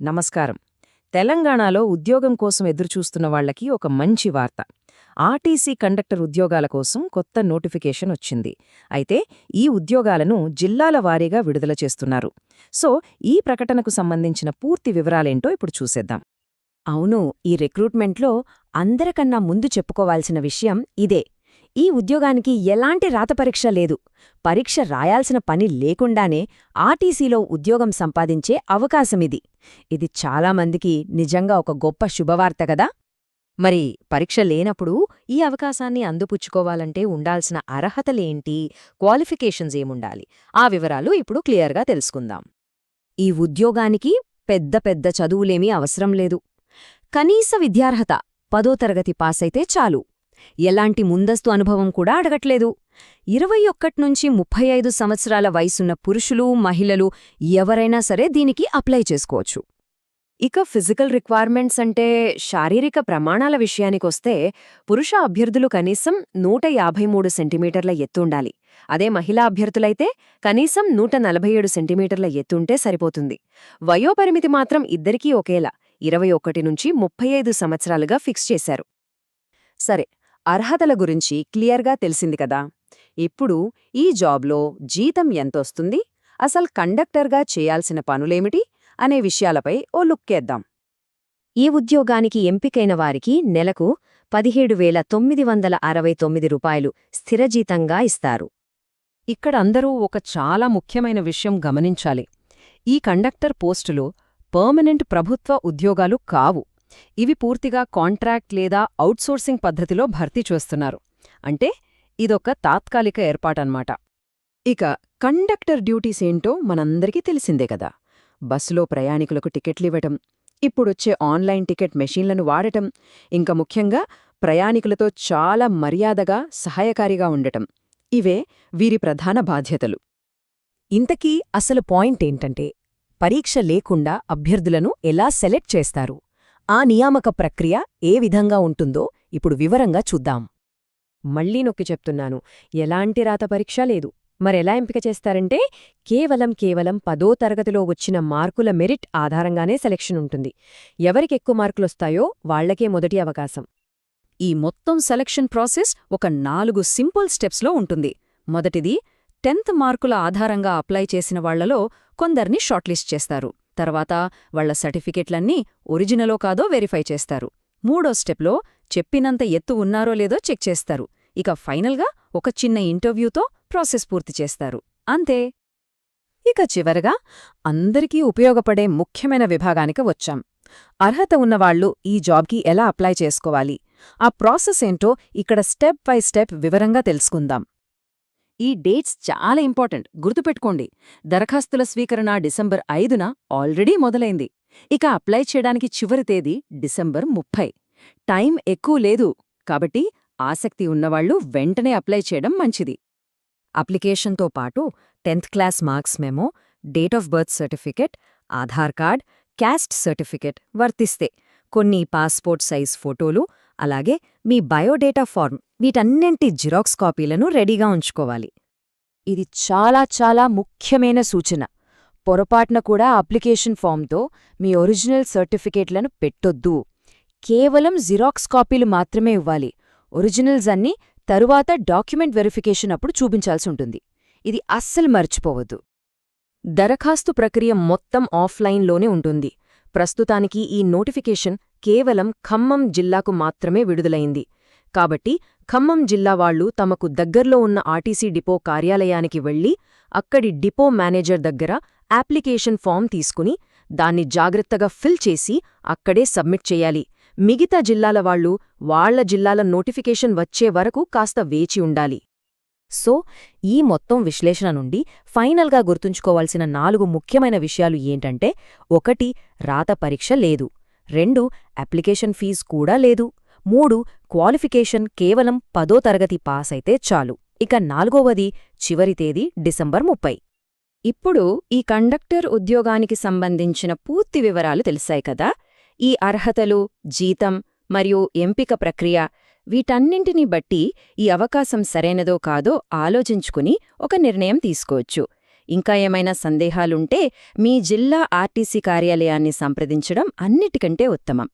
నమస్కారం. తెలంగాణలో ఉద్యోగం కోసం ఎదురుచూస్తున్న వాళ్ళకి ఒక మంచి వార్త. ఆర్టీసీ కండక్టర్ ఉద్యోగాల కోసం కొత్త నోటిఫికేషన్ వచ్చింది. అయితే ఈ ఉద్యోగాలను జిల్లాల వారీగా విడుదల చేస్తున్నారు. సో ఈ ప్రకటనకు సంబంధించిన పూర్తి వివరాలేంటో ఇప్పుడు చూసేద్దాం. అవును ఈ రిక్రూట్మెంట్లో అందరికన్నా ముందు చెప్పుకోవాల్సిన విషయం ఇదే. ఈ ఉద్యోగానికి ఎలాంటి రాత పరీక్ష లేదు. పరీక్ష రాయాల్సిన పని లేకుండానే ఆర్టీసీలో ఉద్యోగం సంపాదించే అవకాశమిది. ఇది చాలామందికి నిజంగా ఒక గొప్ప శుభవార్త కదా? మరి పరీక్ష లేనప్పుడు ఈ అవకాశాన్ని అందుపుచ్చుకోవాలంటే ఉండాల్సిన అర్హతలేంటి? క్వాలిఫికేషన్స్ ఏముండాలి? ఆ వివరాలు ఇప్పుడు క్లియర్గా తెలుసుకుందాం. ఈ ఉద్యోగానికి పెద్ద పెద్ద చదువులేమీ అవసరం లేదు. కనీస విద్యార్హత పదో తరగతి పాసైతే చాలు. ఎలాంటి ముందస్తు అనుభవం కూడా అడగట్లేదు. ఇరవై ఒక్కట్నుంచి ముప్పై ఐదు సంవత్సరాల వయసున్న పురుషులు మహిళలు ఎవరైనా సరే దీనికి అప్లై చేసుకోవచ్చు. ఇక ఫిజికల్ రిక్వైర్మెంట్స్ అంటే శారీరక ప్రమాణాల విషయానికొస్తే పురుష అభ్యర్థులు కనీసం నూట యాభై మూడు సెంటీమీటర్ల ఎత్తుండాలి అదే మహిళా అభ్యర్థులైతే కనీసం నూట నలభై ఏడు సెంటీమీటర్ల ఎత్తుంటే సరిపోతుంది. వయోపరిమితి మాత్రం ఇద్దరికీ ఒకేలా ఇరవై ఒకటి నుంచి ముప్పై ఐదు సంవత్సరాలుగా ఫిక్స్ చేశారు. సరే అర్హతల గురించి క్లియర్గా తెలిసింది కదా. ఇప్పుడు ఈ జాబ్లో జీతం ఎంతొస్తుంది? అసలు కండక్టర్గా చేయాల్సిన పనులేమిటి? అనే విషయాలపై ఓ లుక్కేద్దాం ఈ ఉద్యోగానికి ఎంపికైన వారికి నెలకు పదిహేడు వేల తొమ్మిది వందల అరవై తొమ్మిది రూపాయలు స్థిరజీతంగా ఇస్తారు. ఇక్కడ అందరూ ఒక చాలా ముఖ్యమైన విషయం గమనించాలి. ఈ కండక్టర్ పోస్టులు పర్మనెంట్ ప్రభుత్వ ఉద్యోగాలు కావు. ఇవి పూర్తిగా కాంట్రాక్ట్ లేదా అవుట్సోర్సింగ్ పద్ధతిలో భర్తీ చేస్తున్నారు. అంటే ఇదొక తాత్కాలిక ఏర్పాటన్నమాట. ఇక కండక్టర్ డ్యూటీస్ ఏంటో మనందరికీ తెలిసిందే కదా. బస్సులో ప్రయాణికులకు టికెట్లివ్వటం ఇప్పుడొచ్చే ఆన్లైన్ టికెట్ మెషీన్లను వాడటం ఇంకా ముఖ్యంగా ప్రయాణికులతో చాలా మర్యాదగా సహాయకారిగా ఉండటం. ఇవే వీరి ప్రధాన బాధ్యతలు. ఇంతకీ అసలు పాయింట్ ఏంటంటే పరీక్ష లేకుండా అభ్యర్థులను ఎలా సెలెక్ట్ చేస్తారు? ఆ నియామక ప్రక్రియ ఏ విధంగా ఉంటుందో ఇప్పుడు వివరంగా చూద్దాం. మళ్ళీ నొక్కి చెప్తున్నాను. ఎలాంటి రాత పరీక్ష లేదు. మరెలా ఎంపిక చేస్తారంటే కేవలం కేవలం పదో తరగతిలో వచ్చిన మార్కుల మెరిట్ ఆధారంగానే సెలెక్షన్ ఉంటుంది. ఎవరికెక్కువ మార్కులొస్తాయో వాళ్ళకే మొదటి అవకాశం. ఈ మొత్తం సెలక్షన్ ప్రాసెస్ ఒక నాలుగు సింపుల్ స్టెప్స్లో ఉంటుంది. మొదటిది టెన్త్ మార్కుల ఆధారంగా అప్లై చేసిన వాళ్ళలో కొందర్ని షార్ట్లిస్ట్ చేస్తారు. తర్వాత వాళ్ళ సర్టిఫికెట్లన్నీ ఒరిజినలో కాదో వెరిఫై చేస్తారు. మూడో స్టెప్లో చెప్పినంత ఎత్తు ఉన్నారో లేదో చెక్ చేస్తారు. ఇక ఫైనల్గా ఒక చిన్న ఇంటర్వ్యూతో ప్రాసెస్ పూర్తి చేస్తారు. అంతే. ఇక చివరగా అందరికీ ఉపయోగపడే ముఖ్యమైన విభాగానికి వచ్చాం. అర్హత ఉన్నవాళ్ళు ఈ జాబ్కి ఎలా అప్లై చేసుకోవాలి? ఆ ప్రాసెస్ ఏంటో ఇక్కడ స్టెప్ బై స్టెప్ వివరంగా తెలుసుకుందాం. ఈ డేట్స్ చాలా ఇంపార్టెంట్. గుర్తుపెట్టుకోండి దరఖాస్తుల స్వీకరణ డిసెంబర్ ఐదున ఆల్రెడీ మొదలైంది. ఇక అప్లై చేయడానికి చివరి తేదీ డిసెంబర్ ముప్పై. టైం ఎక్కువ లేదు కాబట్టి ఆసక్తి ఉన్నవాళ్ళు వెంటనే అప్లై చేయడం మంచిది. అప్లికేషన్తో పాటు tenth class marks memo date of birth certificate Aadhaar card caste certificate వర్తిస్తే కొన్ని పాస్పోర్ట్ సైజ్ ఫోటోలు అలాగే మీ బయోడేటా ఫార్మ్ వీటన్నింటి జిరాక్స్ కాపీలను రెడీగా ఉంచుకోవాలి. ఇది చాలా చాలా ముఖ్యమైన సూచన. పొరపాటున కూడా అప్లికేషన్ ఫామ్తో మీ ఒరిజినల్ సర్టిఫికేట్లను పెట్టొద్దు. కేవలం జిరాక్స్ కాపీలు మాత్రమే ఇవ్వాలి. ఒరిజినల్స్ అన్నీ తరువాత డాక్యుమెంట్ వెరిఫికేషన్ అప్పుడు చూపించాల్సి ఉంటుంది. ఇది అస్సలు మర్చిపోవద్దు. దరఖాస్తు ప్రక్రియ మొత్తం ఆఫ్లైన్లోనే ఉంటుంది. ప్రస్తుతానికి ఈ నోటిఫికేషన్ కేవలం ఖమ్మం జిల్లాకు మాత్రమే విడుదలైంది. కాబట్టి ఖమ్మం జిల్లా వాళ్ళు తమకు దగ్గర్లో ఉన్న ఆర్టీసీ డిపో కార్యాలయానికి వెళ్ళి అక్కడి డిపో మేనేజర్ దగ్గర అప్లికేషన్ ఫామ్ తీసుకుని దాన్ని జాగ్రత్తగా ఫిల్ చేసి అక్కడే సబ్మిట్ చేయాలి. మిగతా జిల్లాల వాళ్ళు వాళ్ళ జిల్లాల నోటిఫికేషన్ వచ్చే వరకు కాస్త వేచి ఉండాలి. సో ఈ మొత్తం విశ్లేషణ నుండి ఫైనల్గా గుర్తుంచుకోవాల్సిన నాలుగు ముఖ్యమైన విషయాలు ఏంటంటే ఒకటి రాత పరీక్ష లేదు. రెండు అప్లికేషన్ ఫీజు కూడా లేదు. మూడు క్వాలిఫికేషన్ కేవలం పదో తరగతి పాస్ అయితే చాలు. ఇక నాలుగవది చివరి తేదీ డిసెంబర్ ముప్పై. ఇప్పుడు ఈ కండక్టర్ ఉద్యోగానికి సంబంధించిన పూర్తి వివరాలు తెలిసాయి కదా? ఈ అర్హతలు జీతం మరియు ఎంపిక ప్రక్రియ వీటన్నింటినీ బట్టి ఈ అవకాశం సరైనదో కాదో ఆలోచించుకుని ఒక నిర్ణయం తీసుకోవచ్చు. ఇంకా ఏమైనా సందేహాలుంటే మీ జిల్లా ఆర్టీసీ కార్యాలయాన్ని సంప్రదించడం అన్నిటికంటే ఉత్తమం.